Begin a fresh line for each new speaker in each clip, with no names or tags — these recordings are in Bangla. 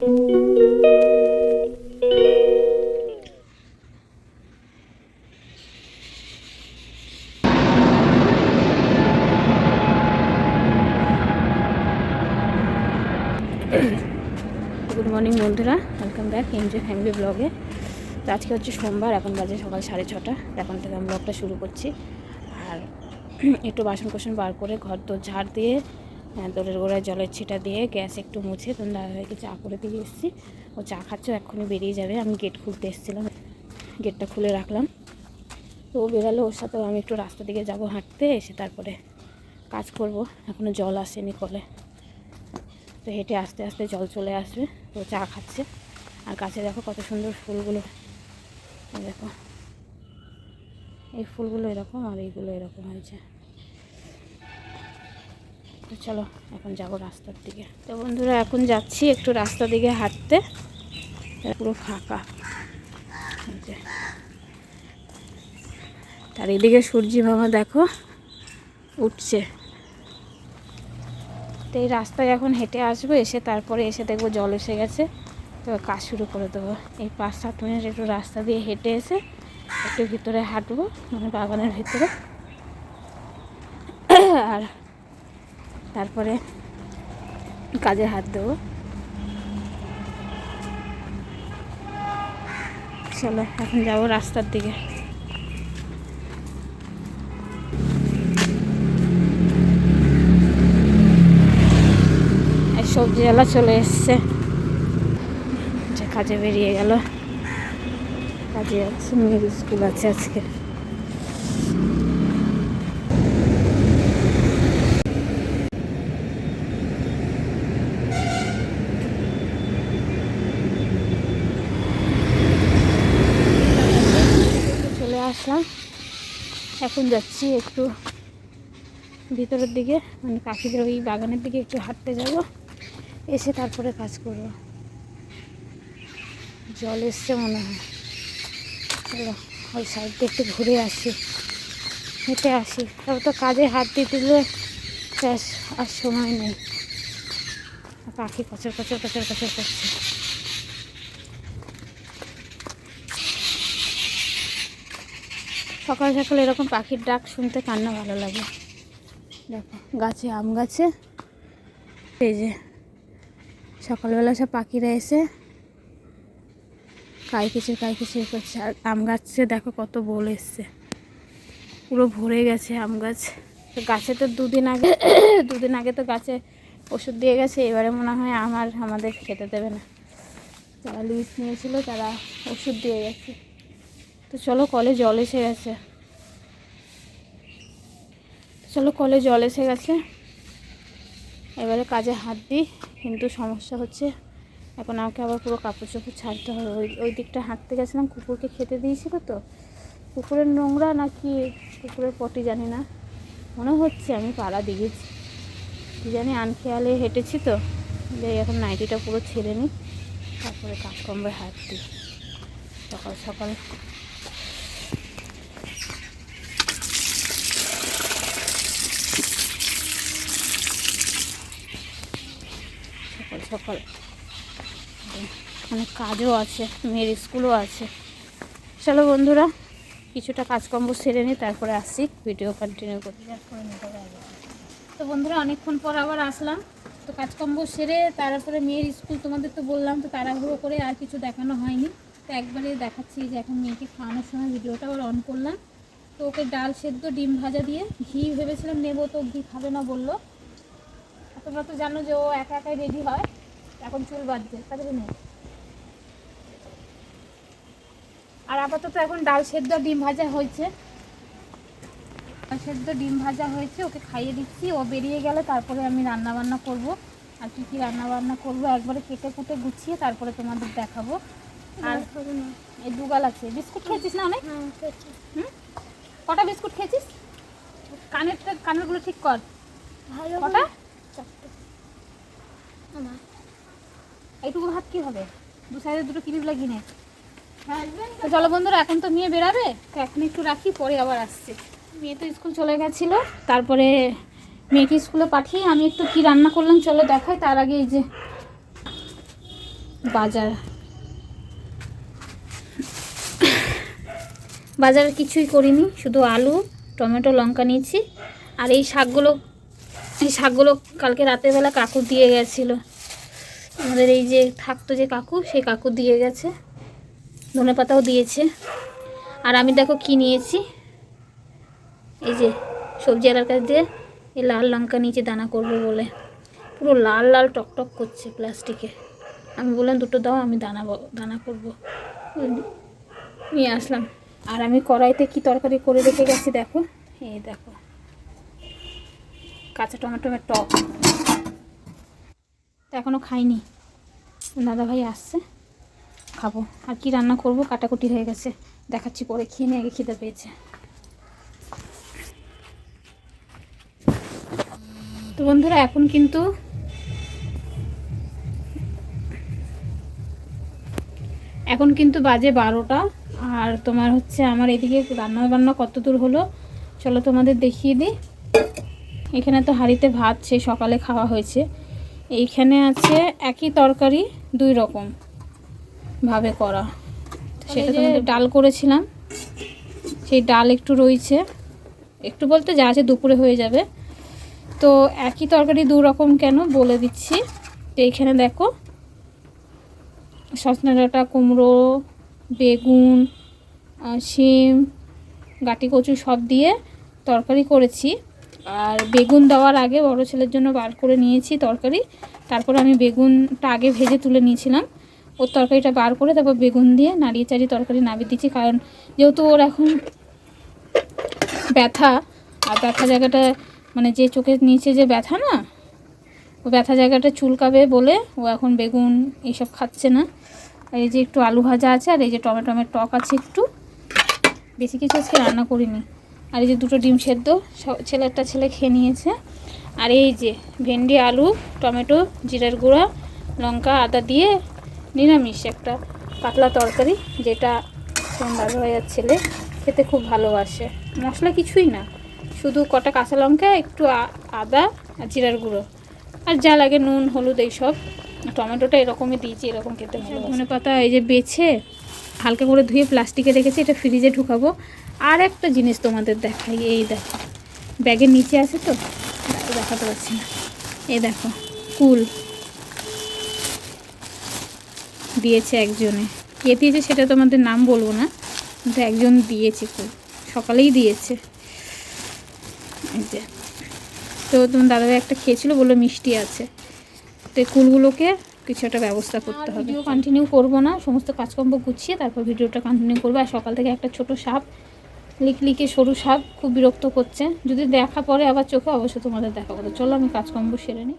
গুড মর্নিং বন্ধুরা। ওয়েলকাম ব্যাক এমজে ফ্যামিলি ব্লগে তো আজকে হচ্ছে সোমবার, এখন বাজে সকাল সাড়ে ছটা। এখন থেকে আমি ব্লগটা শুরু করছি। আর একটু বাসন কোসন বার করে ঘর তো ঝাড় দিয়ে দোলের গোড়ায় জলের ছিটা দিয়ে গ্যাস একটু মুছে তখন দাদাভাইকে চা করে দিয়ে এসেছি। ও চা খাচ্ছে এক্ষুনি বেরিয়ে যাবে। আমি গেট খুলতে এসেছিলাম। গেটটা খুলে রাখলাম। তো ও বেরালো, ওর সাথেও আমি একটু রাস্তা দিকে যাব হাঁটতে, এসে তারপরে কাজ করব। এখনও জল আসেনি কলে। তো হেঁটে আস্তে আস্তে জল চলে আসবে। তো চা খাচ্ছে। আর কাছে দেখো কত সুন্দর ফুলগুলো। দেখো। এই ফুলগুলো এরকম আর এইগুলো এরকম হয়েছে। তো চলো, এখন যাব রাস্তার দিকে। তো বন্ধুরা, এখন যাচ্ছি একটু রাস্তার দিকে হাঁটতে। পুরো ফাঁকা। তার এদিকে সূর্যি মামা দেখো, উঠছে। তো এই রাস্তায় এখন হেঁটে আসব, এসে তারপরে এসে দেখব জল এসে গেছে। তো কাজ শুরু করে দেবো। এই পাঁচ সাত মিনিট একটু রাস্তা দিয়ে হেঁটে এসে একটু ভিতরে হাঁটবো মানে বাগানের ভিতরে। আর তারপরে কাজে হাত দেবো। চলো, এখন যাব রাস্তার দিকে। সবজিওয়ালা চলে এসছে। যে কাজে বেরিয়ে গেল। কাজে যাচ্ছে মেয়ের স্কুল আছে আজকে চলে আসলাম এখন যাচ্ছি একটু ভিতরের দিকে মানে কাকিদের ওই বাগানের দিকে একটু হাঁটতে যাব। এসে তারপরে কাজ করব। জল এসছে মনে হয়। চলো, ওই সাইড দিয়ে একটু ঘুরে আসি। হেঁটে আসি। তবে তো কাজে হাত দিতে দিলে আর সময় নেই। পাখি কচর কচর কচর কচর করছে। সকাল সকাল এরকম পাখির ডাক শুনতে কান্না ভালো লাগে। দেখো, গাছে আম গাছে। এই যে, সকালবেলা সব পাখিরা এসে কাই কিচির কাই কিচির করছে। আর আম গাছে দেখো কত বোল এসছে। পুরো ভরে গেছে আম গাছ। গাছে তো দুদিন আগে দুদিন আগে তো গাছে ওষুধ দিয়ে গেছে, এবারে মনে হয় আমার আমাদের খেতে দেবে না। যারা লিজ নিয়েছিল তারা ওষুধ দিয়ে গেছে। তো চলো কলে জল এসে গেছে। চলো কলে জল এসে গেছে। এবারে কাজে হাত দিই, কিন্তু সমস্যা হচ্ছে। এখন আমাকে আবার পুরো কাপড় চোপড় ছাড়তে হবে। ওই ওই দিকটা হাঁটতে গেছিলাম, কুকুরকে খেতে দিয়েছিল তো। কুকুরের নোংরা নাকি কুকুরের পটি জানি না। মনে হচ্ছে আমি পাড়া দিয়েছি। কি জানি আনখেয়ালে হেঁটেছি তো। যে এখন নাইটিটা পুরো ছেড়ে নিই। তারপরে কাজকর্মে হাত দিই। সকাল সকাল সকাল অনেক কাজও আছে, মেয়ের স্কুলও আছে। চলো বন্ধুরা, কিছুটা কাজকর্ম সেরে নিই, তারপরে আসছি ভিডিও কন্টিনিউ করতে। তো বন্ধুরা, অনেকক্ষণ পর আবার আসলাম। তো কাজকর্ম সেরে, তারপরে মেয়ের স্কুল তোমাদের তো বললাম, তো তাড়াহুড়ো করে আর কিছু দেখানো হয়নি। তো একবারে দেখাচ্ছি যে এখন মেয়েকে খাওয়ানোর সময় ভিডিওটা আবার অন করলাম। তো ওকে ডাল সেদ্ধ, ডিম ভাজা দিয়ে ঘি ভেবেছিলাম নেব, তো ঘি খাবে না বলল। তোমরা তো জানো যে ও একা একাই রেডি হয়। এখন চুল বাঁধছে তাদের নেই আর আপাতত এখন ডাল সেদ্ধ ডিম ভাজা হয়েছে। ডাল সেদ্ধ ডিম ভাজা হয়েছে ওকে খাইয়ে দিচ্ছি। ও বেরিয়ে গেলে তারপরে আমি রান্না বান্না করব। আর কী কী রান্না বান্না করব একবারে কেটে কুটে গুছিয়ে তারপরে তোমাদের দেখাবো। আর এই দুগাল আছে। বিস্কুট খেয়েছিস না অনেক? হুম? কটা বিস্কুট খেয়েছিস? কানের কানেরগুলো ঠিক কর। কটা? এইটুকু ভাত কি হবে? দু সাইডে দুটো ক্লিপ লাগিয়ে নে। তো চলো বন্ধুরা এখন তো মেয়ে বেরাবে তো এখন একটু রাখি পরে আবার আসছে। মেয়ে তো স্কুল চলে গেছিল তারপরে মেয়েকে স্কুলে পাঠিয়ে আমি একটু কি রান্না করলাম চলো দেখাই তার আগে এই যে বাজার। বাজার কিছুই করিনি শুধু আলু টমেটো লঙ্কা নিয়েছি। আর এই শাকগুলো এই শাকগুলো কালকে রাতের বেলা কাকু দিয়ে গেছিল। আমাদের এই যে থাকতো যে কাকু সেই কাকু দিয়ে গেছে। ধনে পাতাও দিয়েছে। আর আমি দেখো কি নিয়েছি। এই যে সবজি আলার কাছ দিয়ে এই লাল লঙ্কা নিচে দানা করব বলে। পুরো লাল লাল টকটক করছে প্লাস্টিকে। আমি বললাম, দুটো দাও, আমি দানা দানা করব। নিয়ে আসলাম। আর আমি কড়াইতে কি তরকারি করে রেখে গেছি দেখো। এই দেখো। কাঁচা টমেটোমের টক। তো এখনও খাইনি। দাদা ভাই আসছে, খাব। আর কি রান্না করব? কাটাকুটি হয়ে গেছে। দেখাচ্ছি পরে, খেয়ে নিয়ে আগে খিদে পেয়েছে। তো বন্ধুরা, এখন কিন্তু এখন কিন্তু বাজে বারোটা। আর তোমার হচ্ছে আমার এদিকে রান্না বান্না কত দূর হলো, চলো তোমাদের দেখিয়ে দিই। এখানে তো হাঁড়িতে ভাত সেই সকালে খাওয়া হয়েছে। এইখানে আছে একই তরকারি দুই রকম ভাবে করা। তো সেটা তোমাদের ডাল করেছিলাম। সেই ডাল একটু রয়েছে একটু বলতে যা আছে দুপুরে হয়ে যাবে। তো একই তরকারি দু রকম কেন বলে দিচ্ছি। তো এইখানে দেখো সজনে ডাঁটা কুমড়ো বেগুন শিম গাটি কচু সব দিয়ে তরকারি করেছি। আর বেগুন দেওয়ার আগে বড় ছেলের জন্য বার করে নিয়েছি তরকারি। তারপর আমি বেগুনটা আগে ভেজে তুলে নিয়েছিলাম। ওর তরকারিটা বার করে তারপর বেগুন দিয়ে নাড়িয়ে চাড়িয়ে তরকারি নামিয়ে দিচ্ছি কারণ যেহেতু ওর এখন ব্যথা, আর ব্যথা জায়গাটা মানে যে চোখের নিচে যে ব্যথা না, ও ব্যথা জায়গাটা চুলকাবে বলে ও এখন বেগুন এইসব খাচ্ছে না। আর এই যে একটু আলু ভাজা আছে আর এই যে টমেটোমের টক আছে একটু। বেশি কিছু আজকে রান্না করিনি। আর এই যে দুটো ডিম সেদ্ধ স- ছেলেরটা ছেলে খেয়ে নিয়েছে। আর এই যে ভেন্ডি, আলু, টমেটো, জিরার গুঁড়া, লঙ্কা, আদা দিয়ে নিরামিষ একটা পাতলা তরকারি, যেটা দাদা ভাইয়ার ছেলে খেতে খুব ভালোবাসে। মশলা কিছুই না, শুধু কটা কাঁচা লঙ্কা, একটু আদা, আর জিরার গুঁড়ো। আর যা লাগে নুন, হলুদ এইসব টমেটোটা এরকমই দিয়েছি, এরকম খেতে ভালো পাতা এই যে বেছে, হালকা করে ধুয়ে প্লাস্টিকে রেখেছি, এটা ফ্রিজে ঢুকাবো। আর একটা জিনিস তোমাদের দেখাই এই দেখো। ব্যাগের নিচে আছে তো? দেখাতে পারছি না। এই দেখো কুল। দিয়েছে একজনে। কে দিয়েছে সেটা তোমাদের নাম বলব না কিন্তু একজন দিয়েছে কুল। সকালেই দিয়েছে। যে। তো তোমার দাদাভাই একটা খেয়েছিল বলল মিষ্টি আছে। তো এই কুলগুলোকে কিছু একটা ব্যবস্থা করতে হবে। ভিডিও কন্টিনিউ করব না সমস্ত কাজকর্ম গুছিয়ে তারপর ভিডিওটা কন্টিনিউ করব। আর সকাল থেকে একটা ছোট সাপ লিকলিকে সরু সাপ খুব বিরক্ত করছে। যদি দেখা পরে আবার চোখে, অবশ্যই তোমাদের দেখা করো চলো, আমি কাজকর্ম সেরে নিই।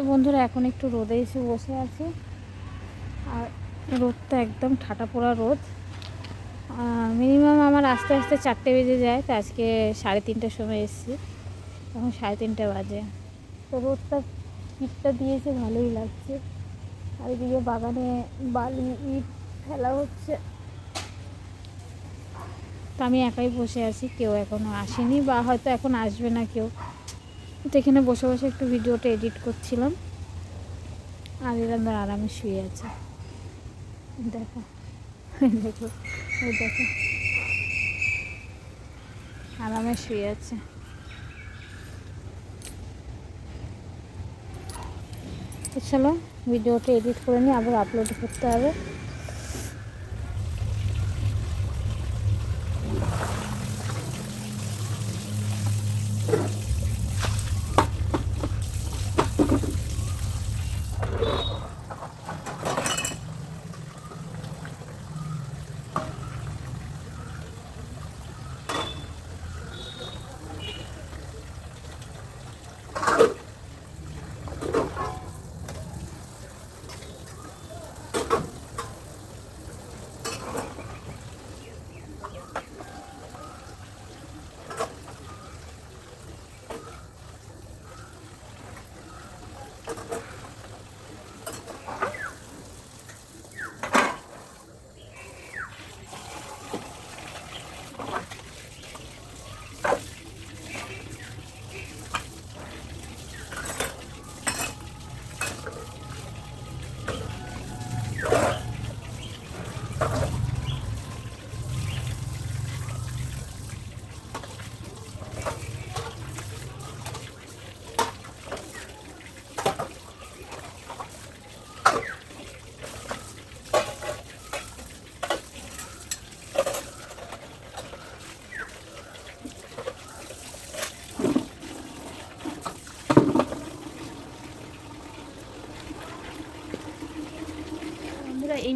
তো বন্ধুরা, এখন একটু রোদে এসে বসে আছি। আর রোদটা একদম ঠাটা পোড়া রোদ। মিনিমাম আমার আস্তে আস্তে চারটে বেজে যায়, তো আজকে সাড়ে তিনটের সময় এসেছি। এখন সাড়ে তিনটে বাজে। তো রোদটা পিঠটা দিয়েছে, ভালোই লাগছে। আর এদিকে বাগানে বালি, ইট ফেলা হচ্ছে। তো আমি একাই বসে আছি, কেউ এখনও আসেনি বা হয়তো এখন আসবে না কেউ। তো এখানে বসে বসে একটু ভিডিওটা এডিট করছিলাম। আর এরা আরামে শুয়ে আছে। দেখো দেখো ওই দেখো। আরামে শুয়ে আছে। চলো, ভিডিওটা এডিট করে নিয়ে আবার আপলোড করতে হবে।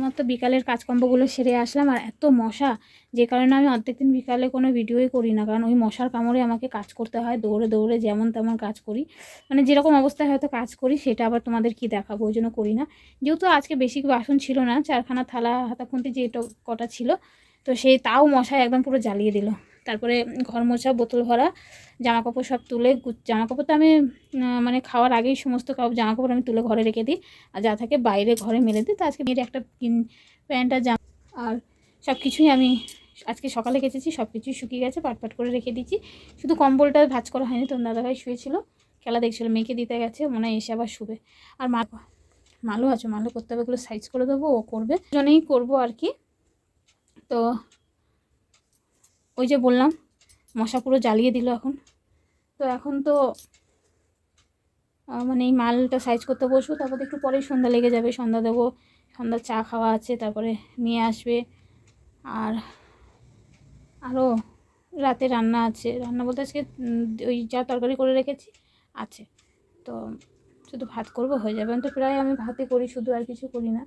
এইমাত্র বিকালের কাজকম্বগুলো সেরে আসলাম আর এত মশা যে কারণে আমি অর্ধেক দিন বিকালে কোনো ভিডিওই করি না। কারণ ওই মশার কামড়ে আমাকে কাজ করতে হয়, দৌড়ে দৌড়ে যেমন তেমন কাজ করি। মানে যেরকম অবস্থায় হয়তো কাজ করি সেটা আবার তোমাদের কি দেখাবো ওই জন্য করি না। যেহেতু আজকে বেশি বাসন ছিল না, চারখানা থালা, হাতাখুন্তি যে কটা ছিল, তো সেই তাও মশায় একদম পুরো জ্বালিয়ে দিল। তারপরে ঘর মোছা, বোতল ভরা জামা কাপড় সব তুলে জামা কাপড় তো আমি মানে খাওয়ার আগেই সমস্ত জামা কাপড় আমি তুলে ঘরে রেখে দিই। আর যা থাকে বাইরে ঘরে মেলে দিই। তো আজকে মেয়ের একটা প্যান্ট আর জামা আর সব কিছুই আমি আজকে সকালে কেচেছি, সব কিছুই শুকিয়ে গেছে, পাট পাট করে রেখে দিচ্ছি শুধু কম্বলটা ভাজ করা হয়নি তোর দাদাভাই শুয়েছিল। খেলা দেখছিল, মেয়েকে দিতে গেছে, মনে হয় এসে আবার শুবে। আর মা, মালও আছে, মালও করতে হবে ওগুলো সাইজ করে দেবো, ও করবে। জন্যই করব আর কি। তো ওই যে বললাম, মশা পুরো জ্বালিয়ে দিল এখন। তো এখন তো মানে এই মালটা সাইজ করতে বসবো, তারপর একটু পরেই সন্ধ্যা লেগে যাবে। সন্ধ্যা দেবো সন্ধ্যার চা খাওয়া আছে, তারপরে মেয়ে আসবে। আর আরও রাতে রান্না আছে। রান্না বলতে আজকে ওই যা তরকারি করে রেখেছি, আছে। তো শুধু ভাত করব, হয়ে যাবে। তো প্রায় আমি ভাতই করি, শুধু আর কিছু করি না।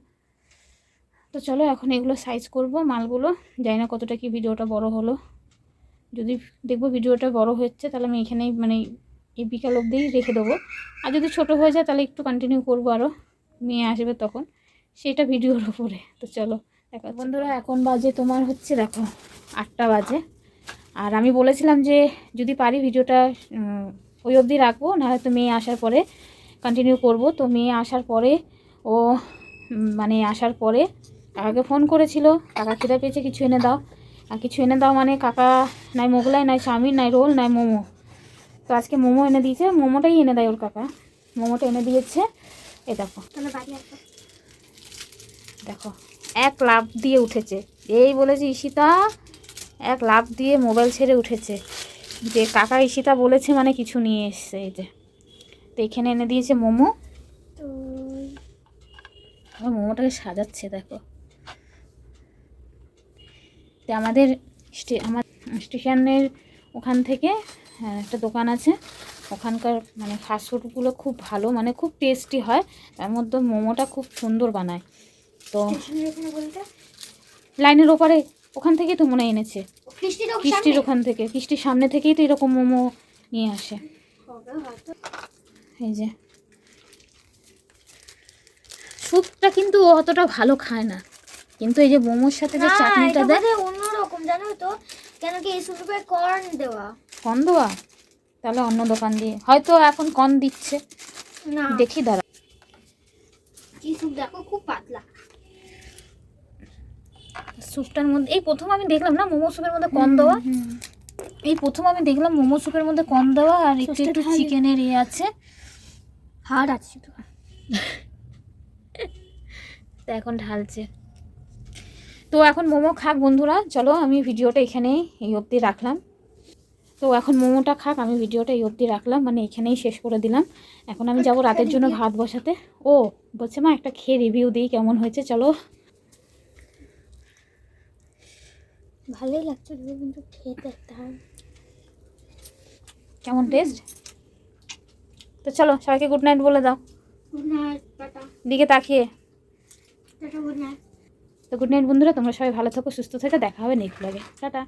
তো চলো, এখন এগুলো সাইজ করব, মালগুলো। জানি না কতটা কি ভিডিওটা বড় হলো। যদি দেখব ভিডিওটা বড় হচ্ছে, তাহলে আমি এখানেই মানে এই বিকাল অবধিই রেখে দেবো। আর যদি ছোট হয়ে যায়, তাহলে একটু কন্টিনিউ করব আরও মেয়ে আসবে তখন। সেটা ভিডিওর উপরে। তো চলো, দেখো বন্ধুরা, এখন বাজে তোমার হচ্ছে, দেখো, আটটা বাজে। আর আমি বলেছিলাম যে, যদি পারি ভিডিওটা ওই অবধি রাখব, নাহলে তো মেয়ে আসার পরে কন্টিনিউ করব। তো মেয়ে আসার পরে ও মানে আসার পরে কাকাকে ফোন করেছিল। কাকা খিদা পেয়েছে, কিছু এনে দাও। আর কিছু এনে দাও মানে কাকা নাই মোগলাই নাই চাউমিন নাই রোল নাই মোমো। তো আজকে মোমো এনে দিয়েছে মোমোটাই এনে দেয় ওর কাকা। মোমোটা এনে দিয়েছে। এ দেখো। দেখো এক লাভ দিয়ে উঠেছে। এই বলেছে ঈশিতা এক লাভ দিয়ে মোবাইল ছেড়ে উঠেছে। যে কাকা ঈশিতা বলেছে মানে কিছু নিয়ে এসছে এই যে। তো এখানে এনে দিয়েছে মোমো। মোমোটাকে সাজাচ্ছে দেখো। তো আমাদের আমার স্টেশনের ওখান থেকে হ্যাঁ, একটা দোকান আছে। ওখানকার মানে ফাস্টফুডগুলো খুব ভালো মানে খুব টেস্টি হয়। তার মধ্যে মোমোটা খুব সুন্দর বানায়। তো লাইনের ওপারে ওখান থেকে তো মনে এনেছে। কৃষ্টির ওখান? থেকে কৃষ্টির সামনে থেকেই তো এরকম মোমো নিয়ে আসে। এই যে। স্যুপটা কিন্তু অতটা ভালো খায় না। কিন্তু এই যে মোমোর সাথে যে চাটনিটা দেয়
অন্যরকম জানো তো। কেন কি এই সুপে কর্ন দেওয়া।
কর্ন দেওয়া? তাহলে অন্য দোকান দিয়ে। হয়তো এখন কর্ন দিচ্ছে।
না।
দেখি দাঁড়া।
কি স্যুপ দেখো খুব পাতলা।
স্যুপটার মধ্যে এই প্রথম আমি দেখলাম না মোমো স্যুপের মধ্যে কম দেওয়া? এই প্রথম আমি দেখলাম মোমো স্যুপের মধ্যে কম দেওয়া আর একটু একটু চিকেনের ইয়ে আছে।
হাড় আছে
তো এখন ঢালছে। তো এখন মোমো খাক বন্ধুরা চলো আমি ভিডিওটা এখানেই এই অবধি রাখলাম। তো এখন মোমোটা খাক আমি ভিডিওটা এই অবধি রাখলাম মানে এখানেই শেষ করে দিলাম। এখন আমি যাব রাতের জন্য ভাত বসাতে। ও বলছে মা একটা খেয়ে রিভিউ দিই কেমন হয়েছে চলো।
ভালোই লাগছে কিন্তু খেতে
কেমন টেস্ট তো চলো সবাইকে গুড নাইট বলে দাও।
Good night tata.
দিকে তাকিয়ে।
টাটা গুড নাইট
তো গুড নাইট বন্ধুরা, তোমরা সবাই ভালো থাকো, সুস্থ থেকে, দেখা হবে নেক্সট ব্লগে টাটা।